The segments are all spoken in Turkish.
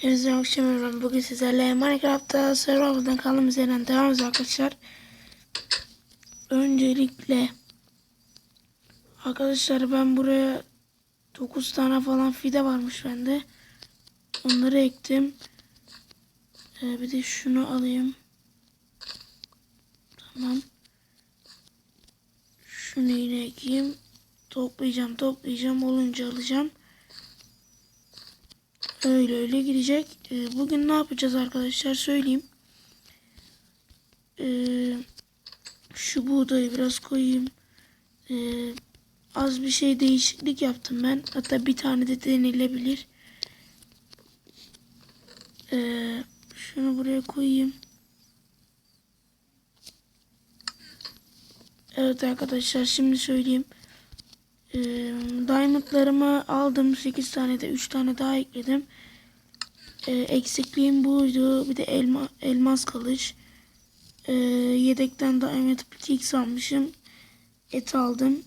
Hepinize akşam ben bugün sizlerle Minecraft'ta Survival'dan kaldığımız yerden devam ediyoruz arkadaşlar. Öncelikle arkadaşlar ben buraya 9 tane falan fide varmış bende. Onları ektim. Ee, bir de şunu alayım. Tamam. Şunu yine ekeyim. Toplayacağım toplayacağım olunca alacağım. Öyle öyle gidecek. Ee, bugün ne yapacağız arkadaşlar söyleyeyim. Ee, şu buğdayı biraz koyayım. Ee, az bir şey değişiklik yaptım ben. Hatta bir tane de denilebilir. Ee, şunu buraya koyayım. Evet arkadaşlar şimdi söyleyeyim. Diamondlarımı aldım. 8 tane de 3 tane daha ekledim. Ee, eksikliğim buydu. Bir de elma, elmas. Ee, yedekten Diamond pickaxe almışım. Et aldım.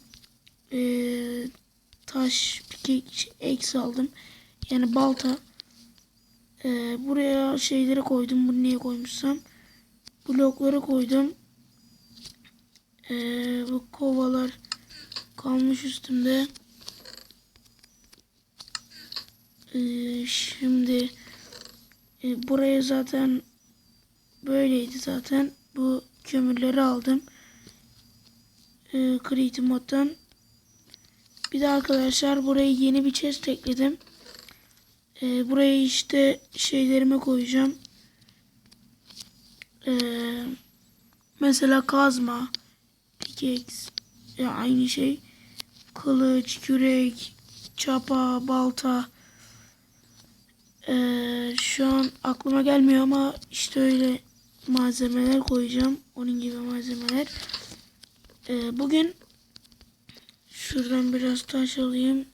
Ee, taş pickaxe aldım. Yani balta. Buraya şeyleri koydum. Bunu niye koymuşsam. Blokları koydum. Bu kovalar kalmış üstümde. Ee, şimdi e, buraya zaten böyleydi zaten. Bu kömürleri aldım. Ee, Creative moddan. Bir de arkadaşlar buraya yeni bir chest ekledim. Ee, buraya işte şeylerimi koyacağım. Ee, mesela kazma, pickaxe, ya aynı şey. Kılıç, kürek, çapa, balta. Ee, şu an aklıma gelmiyor ama işte öyle malzemeler koyacağım. Onun gibi malzemeler. Ee, bugün şuradan biraz taş alayım.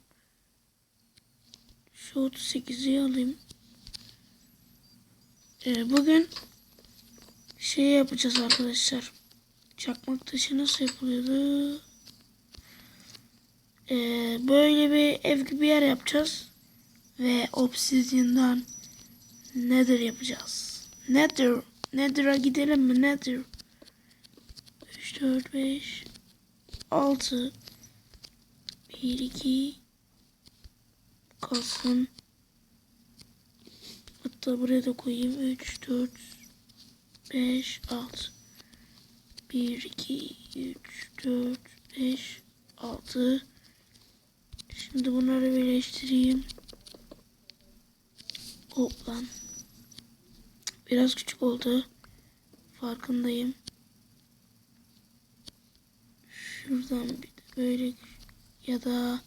Şu 38'i alayım. Ee, bugün şey yapacağız arkadaşlar. Çakmak taşı nasıl yapılıyordu? Ee, böyle bir ev gibi yer yapacağız. Ve obsidian'dan nether yapacağız. Nether. Nether'a gidelim mi? Nether. 3, 4, 5, 6, 1, 2, kalsın. Hatta buraya da koyayım. 3, 4, 5, 6. 1, 2, 3, 4, 5, 6. Şimdi bunları birleştireyim. Hop lan. Biraz küçük oldu. Farkındayım. Şuradan bir de böyle ya da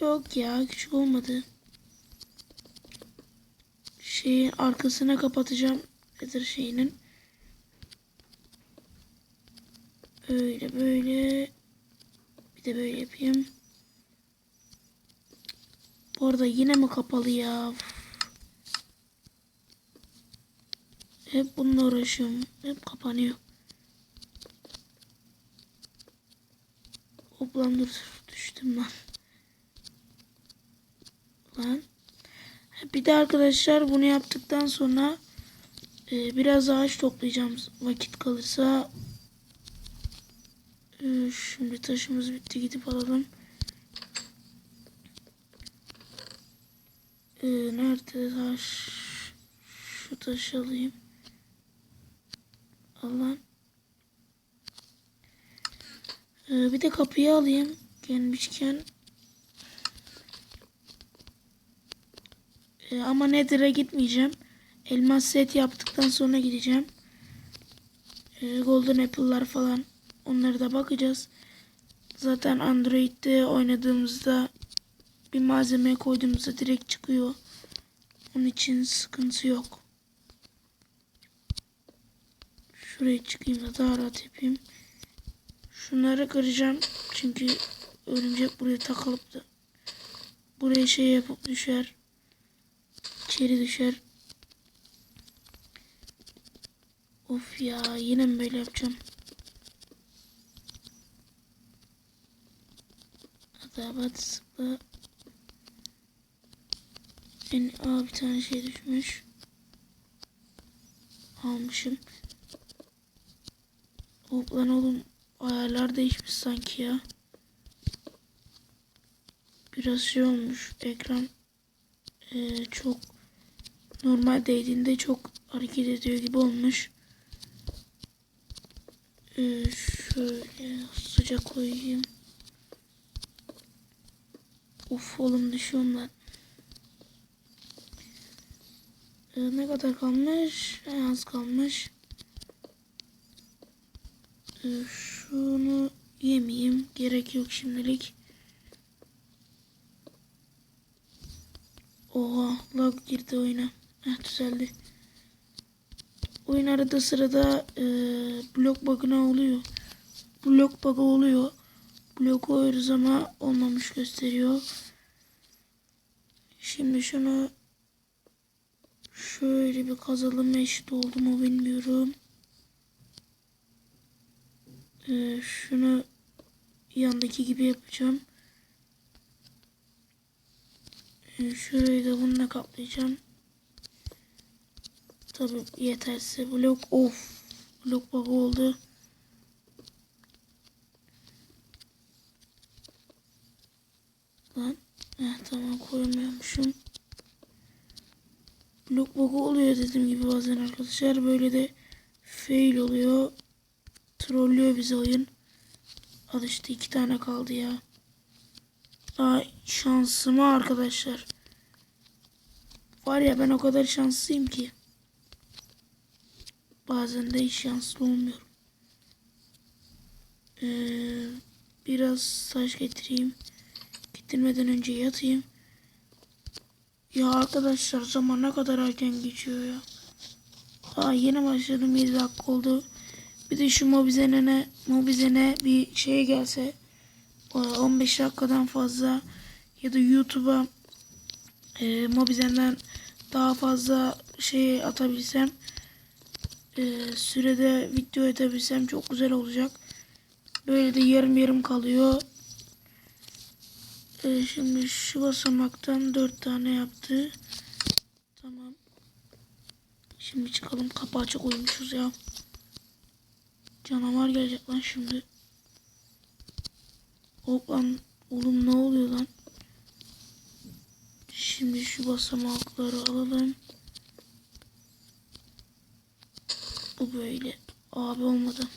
yok ya küçük olmadı. Şeyin arkasına kapatacağım. Nedir şeyinin. Böyle böyle. Bir de böyle yapayım. Bu arada yine mi kapalı ya? Hep bununla uğraşıyorum. Hep kapanıyor. Hop lan dur. Düştüm lan. Lan. Bir de arkadaşlar bunu yaptıktan sonra e, biraz ağaç toplayacağım. Vakit kalırsa ee, Şimdi taşımız bitti gidip alalım. Ee, nerede taş? Şu taşı alayım. Allah'ım. Ee, bir de kapıyı alayım. Gelmişken. Ee, ama Nether'a gitmeyeceğim. Elmas set yaptıktan sonra gideceğim. Ee, Golden Apple'lar falan. Onlara da bakacağız. Zaten Android'de oynadığımızda bir malzeme koyduğumuzda direkt çıkıyor. Onun için sıkıntı yok. Şuraya çıkayım da daha rahat yapayım. Şunları kıracağım. Çünkü örümcek buraya takılıp da buraya şey yapıp düşer. İçeri düşer. Of ya yine mi böyle yapacağım? Adabat zıpla. En, aa, bir tane şey düşmüş. Almışım. Hop lan oğlum. Ayarlar değişmiş sanki ya. Biraz şey olmuş. Ekran eee, çok normal değdiğinde çok hareket ediyor gibi olmuş. Eee, şöyle sıcak koyayım. Uf oğlum düşüyorum lan. Ee, ne kadar kalmış? En az kalmış. Ee, şunu yemeyeyim. Gerek yok şimdilik. Oha lag girdi oyuna. Heh düzeldi. Oyun arada sırada e, blok bug'ına oluyor. Blok bug'ı oluyor. Blok koyuyoruz ama olmamış gösteriyor. Şimdi şunu şöyle bir kazalım eşit oldu mu bilmiyorum. Ee, şunu yandaki gibi yapacağım. Ee, şurayı da bununla kaplayacağım. Tabi yeterse blok of blok bug oldu. Lan eh, tamam koymuyormuşum. Bug'u oluyor dediğim gibi bazen arkadaşlar. Böyle de fail oluyor. Trollüyor bizi oyun. Al işte iki tane kaldı ya. Ay şansıma arkadaşlar. Var ya ben o kadar şanslıyım ki. Bazen de hiç şanslı olmuyorum. Ee, biraz taş getireyim. Getirmeden önce yatayım. Ya arkadaşlar zaman ne kadar erken geçiyor ya. Aa yeni başladım 7 dakika oldu. Bir de şu Mobizen'e Mobizen'e bir şey gelse o 15 dakikadan fazla ya da YouTube'a e, Mobizen'den daha fazla şey atabilsem e, sürede video edebilsem çok güzel olacak. Böyle de yarım yarım kalıyor. E, şimdi şu basamaktan 4 tane yaptı. Tamam. Şimdi çıkalım. Kapı açık koymuşuz ya. Canavar gelecek lan şimdi. Hop lan. Oğlum ne oluyor lan? Şimdi şu basamakları alalım. Bu böyle. Abi olmadı.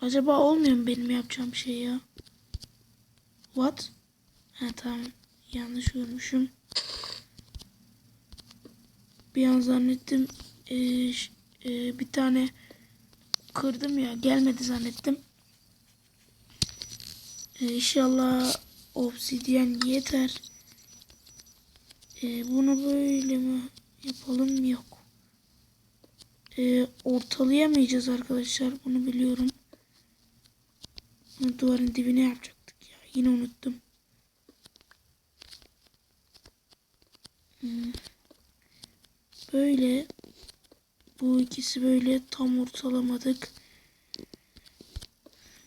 Acaba olmuyor mu benim yapacağım şey ya? What? Ha tamam. Yanlış görmüşüm. Bir an zannettim ş- ee, bir tane kırdım ya gelmedi zannettim. Ee, inşallah obsidyen yeter. Ee, bunu böyle mi yapalım yok. Ee, ortalayamayacağız arkadaşlar bunu biliyorum. Bunu duvarın dibine yapacaktık ya. Yine unuttum. Hmm. Böyle bu ikisi böyle tam ortalamadık.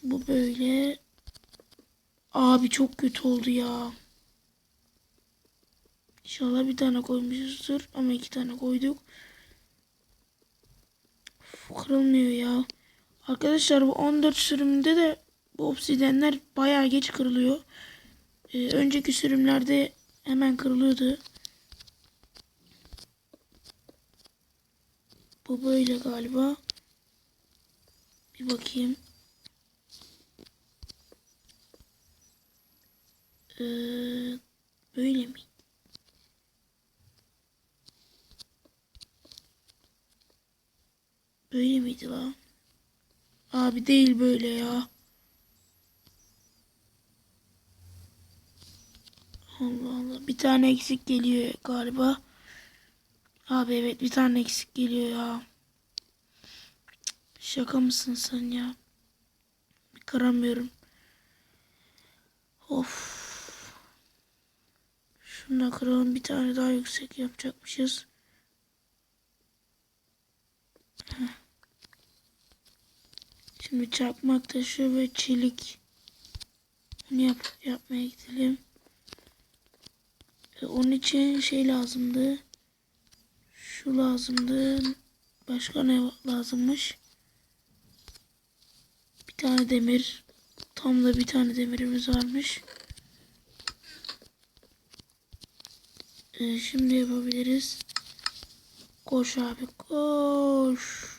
Bu böyle abi çok kötü oldu ya. İnşallah bir tane koymuşuzdur ama iki tane koyduk. Uf, kırılmıyor ya. Arkadaşlar bu 14 sürümünde de bu obsidenler bayağı geç kırılıyor. Ee, önceki sürümlerde hemen kırılıyordu. Bu böyle galiba. Bir bakayım. Ee, böyle mi? Böyle miydi la? Abi değil böyle ya. Allah Allah. Bir tane eksik geliyor galiba. Abi evet bir tane eksik geliyor ya. Şaka mısın sen ya? Kıramıyorum. Of. Şunu da kıralım. Bir tane daha yüksek yapacakmışız. Şimdi çarpmak taşı ve çelik. Bunu yap yapmaya gidelim. E, onun için şey lazımdı. Şu lazımdı. Başka ne lazımmış? Bir tane demir. Tam da bir tane demirimiz varmış. E, şimdi yapabiliriz. Koş abi koş.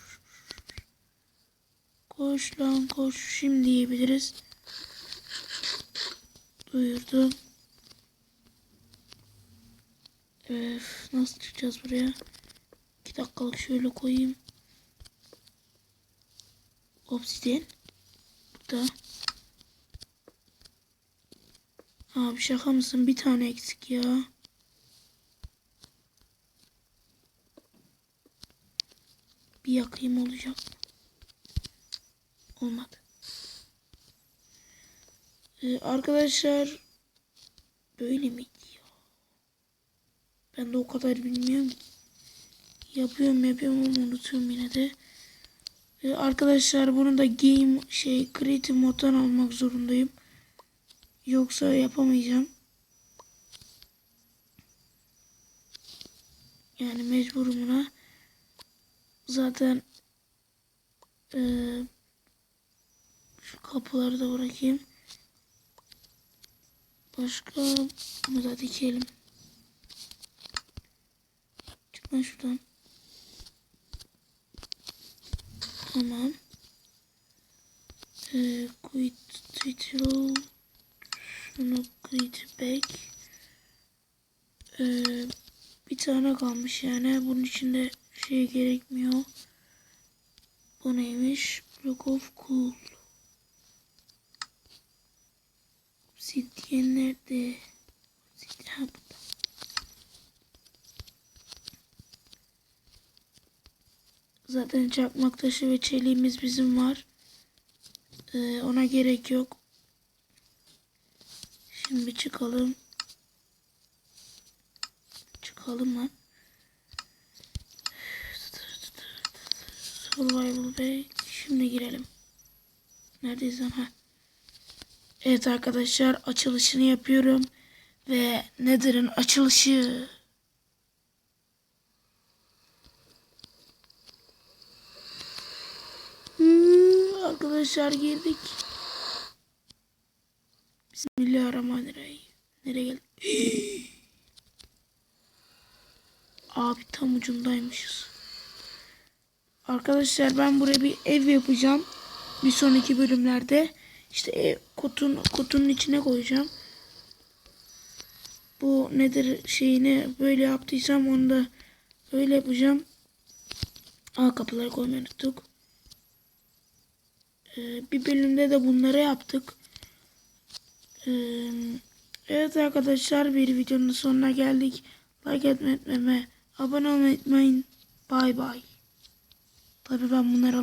Koş lan koş. Şimdi yiyebiliriz. Duyurdum. Öf, nasıl çıkacağız buraya? 2 dakikalık şöyle koyayım. Obsidian. Burada. Abi şaka mısın? Bir tane eksik ya. Bir yakayım olacak. Olmadı. Ee, arkadaşlar böyle miydi? Ben de o kadar bilmiyorum. Yapıyorum yapıyorum ama unutuyorum yine de. Ee, arkadaşlar bunu da game şey creative moddan almak zorundayım. Yoksa yapamayacağım. Yani mecburum buna. Zaten eee şu kapıları da bırakayım. Başka bunu da dikelim. Lan şuradan. Tamam. Ee, quit title. Şunu quit back. Ee, bir tane kalmış yani. Bunun içinde şey gerekmiyor. Bu neymiş? Block of cool. Obsidian nerede? Obsidian ha Zaten çakmak taşı ve çeliğimiz bizim var. Ee, ona gerek yok. Şimdi çıkalım. Çıkalım lan. Survival Bay. Şimdi girelim. Neredeyiz lan? Ha. Evet arkadaşlar açılışını yapıyorum. Ve Nether'ın açılışı. Arkadaşlar girdik. Bismillahirrahmanirrahim. Nereye geldik? Abi tam ucundaymışız. Arkadaşlar ben buraya bir ev yapacağım. Bir sonraki bölümlerde. İşte ev, kutun, kutunun içine koyacağım. Bu nedir şeyini böyle yaptıysam onu da öyle yapacağım. Aa kapıları koymayı unuttuk. Ee, bir bölümde de bunları yaptık. Ee, evet arkadaşlar bir videonun sonuna geldik. Like etmeyi unutmayın. Abone olmayı unutmayın. Bay bay. Tabii ben bunları